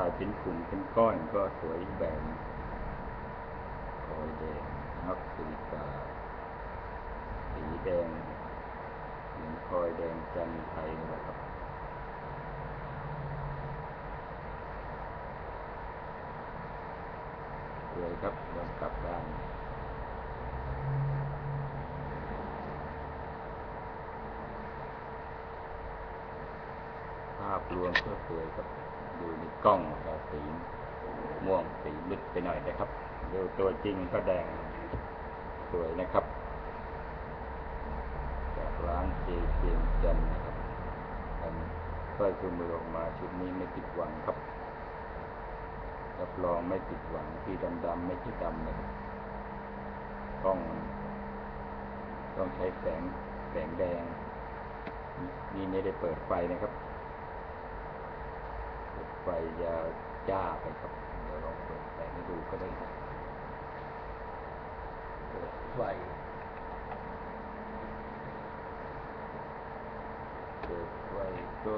ายเป็นกลุ่มเป็นก้อนก็สวยแบบคอยแดงนักสีกาสีแดงเหมือนคอยแดงจันทร์ไทยนะครับสวยครับเดินกลับด้านภาพรวมก็สวยครับ กล้องสีม่วงสีมืดไปหน่อยนะครับดูตัวจริงก็แดงสวยนะครับ จากร้านเจเจมส์จันนะครับอันสร้อยคู่มือออกมาชุดนี้ไม่ผิดหวังครับรับรองไม่ผิดหวังที่ดำๆไม่ใช่ดำนะครับกล้องมันต้องใช้แสงแสงแดง นี่ไม่ได้เปิดไฟนะครับ ไฟจะจ้าไปครับ เดี๋ยวลองเปิดแสงให้ดูก็ได้เปิดไฟเปิดไฟก็